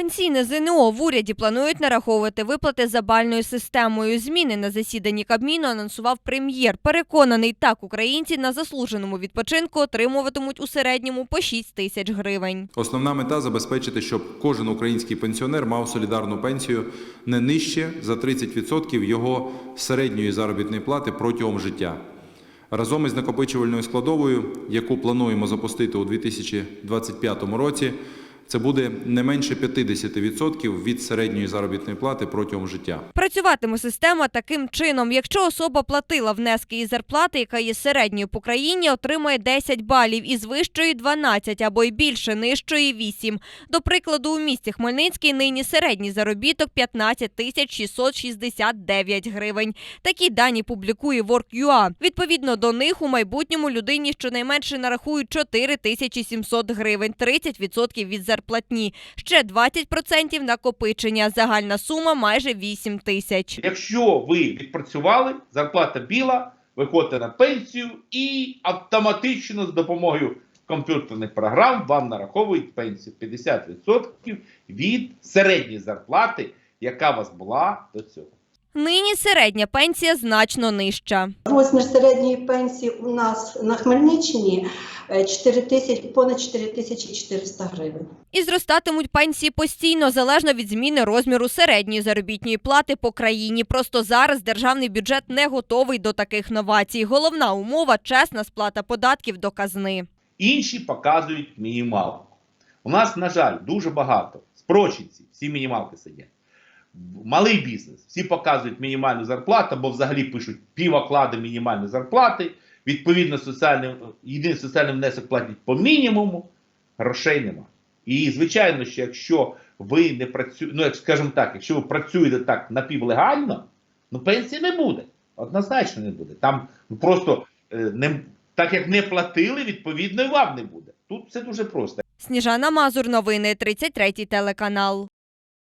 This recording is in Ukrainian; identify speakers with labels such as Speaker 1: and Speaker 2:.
Speaker 1: Пенсійне ЗНО в уряді планують нараховувати виплати за бальною системою. Зміни на засіданні Кабміну анонсував прем'єр. Переконаний, так українці на заслуженому відпочинку отримуватимуть у середньому по 6 тисяч гривень.
Speaker 2: Основна мета забезпечити, щоб кожен український пенсіонер мав солідарну пенсію не нижче за 30% його середньої заробітної плати протягом життя. Разом із накопичувальною складовою, яку плануємо запустити у 2025 році, це буде не менше 50% від середньої заробітної плати протягом життя.
Speaker 1: Працюватиме система таким чином. Якщо особа платила внески із зарплати, яка є середньою по країні, отримає 10 балів, із вищої 12 або й більше, нижчої 8. До прикладу, у місті Хмельницький нині середній заробіток 15 тисяч 669 гривень. Такі дані публікує Work.ua. Відповідно до них у майбутньому людині щонайменше нарахують 4 тисячі 700 гривень, 30% від зарплатні, ще 20% накопичення. Загальна сума майже 8 тисяч.
Speaker 3: Якщо ви відпрацювали, зарплата біла, виходите на пенсію і автоматично з допомогою комп'ютерних програм вам нараховують пенсію 50% від середньої зарплати, яка у вас була до цього.
Speaker 1: Нині середня пенсія значно нижча.
Speaker 4: Розмір середньої пенсії у нас на Хмельниччині е, 4 тисячі, понад 4400 гривень.
Speaker 1: І зростатимуть пенсії постійно, залежно від зміни розміру середньої заробітної плати по країні. Просто зараз державний бюджет не готовий до таких новацій. Головна умова чесна сплата податків до казни.
Speaker 3: Інші показують мінімалку. У нас, на жаль, дуже багато спрочинці, всі мінімалки сидять. Малий бізнес, всі показують мінімальну зарплату, або взагалі пишуть півоклади мінімальної зарплати. Відповідно, соціальний, єдиний соціальний внесок платять по мінімуму, грошей нема. І звичайно, що якщо ви не працюєте, ну як скажімо так, якщо ви працюєте так напівлегально, ну пенсії не буде. Однозначно не буде. Там ну, просто е, не, так як не платили, відповідно, і вам не буде. Тут все дуже просто.
Speaker 1: Сніжана Мазур, новини 33 телеканал.